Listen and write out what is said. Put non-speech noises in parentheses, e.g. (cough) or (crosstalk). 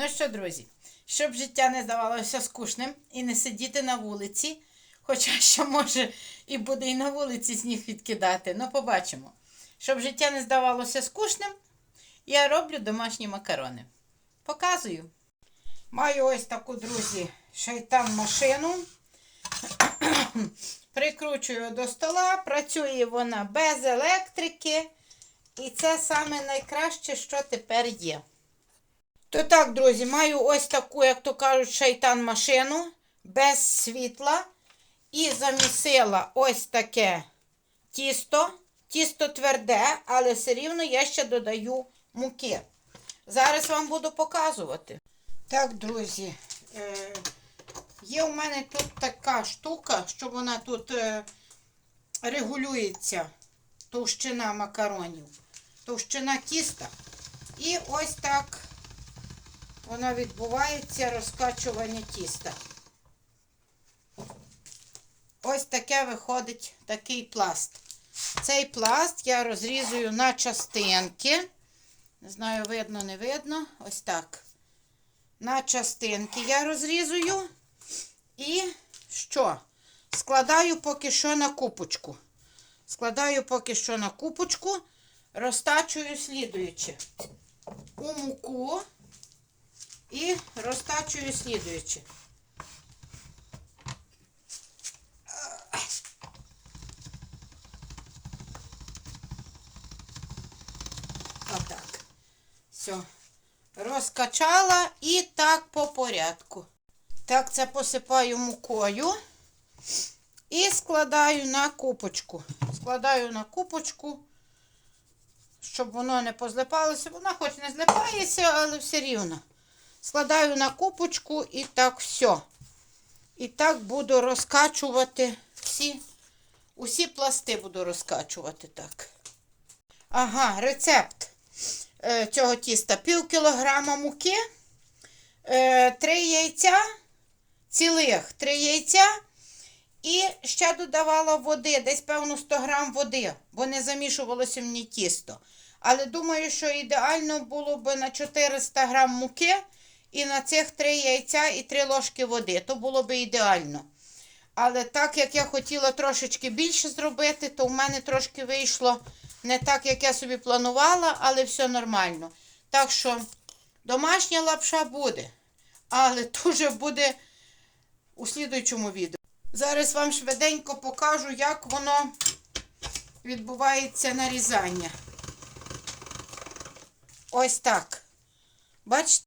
Ну що, друзі, щоб життя не здавалося скучним і не сидіти на вулиці, хоча (laughs) що може і буде і на вулиці сніг відкидати, ну побачимо. Щоб життя не здавалося скучним, я роблю домашні макарони. Показую. Маю ось таку, друзі, шайтан машину. (clears throat) Прикручую до стола, працює вона без електрики. І це саме найкраще, що тепер є. То так, друзі, маю ось таку, як то кажуть, шайтан машину без світла. І замісила ось таке тісто. Тісто тверде, але все рівно я ще додаю муки. Зараз вам буду показувати. Так, друзі, е, є у мене тут така штука, що вона тут е, регулюється, товщина макаронів, товщина тіста. І ось так воно відбувається розкачування тіста. Ось таке виходить такий пласт. Цей пласт я розрізую на частинки. Не знаю, видно, не видно. Ось так. На частинки я розрізую. І що? Складаю поки що на купочку. Складаю поки що на купочку, розтачую слідуючи. У муку розтачую слідуючи. Отак. Все. Розкачала і так по порядку. Так, це посипаю мукою і складаю на купочку. Складаю на купочку, щоб воно не позлипалося. Вона хоч не злипається, але все рівно. Складаю на купочку і так все. І так буду розкачувати всі, усі пласти буду розкачувати так. Ага, рецепт е, цього тіста. Пів кілограма муки, е, три яйця, цілих три яйця. І ще додавала води, десь, певно, 100 грам води, бо не замішувалося мені тісто. Але думаю, що ідеально було б на 400 грам муки і на цих три яйця і три ложки води. То було б ідеально. Але так як я хотіла трошечки більше зробити, то в мене трошки вийшло не так, як я собі планувала, але все нормально. Так що домашня лапша буде. Але (laughs) дуже буде у слідуючому відео. Зараз вам швиденько покажу, як воно відбувається нарізання. Ось так. Бачите?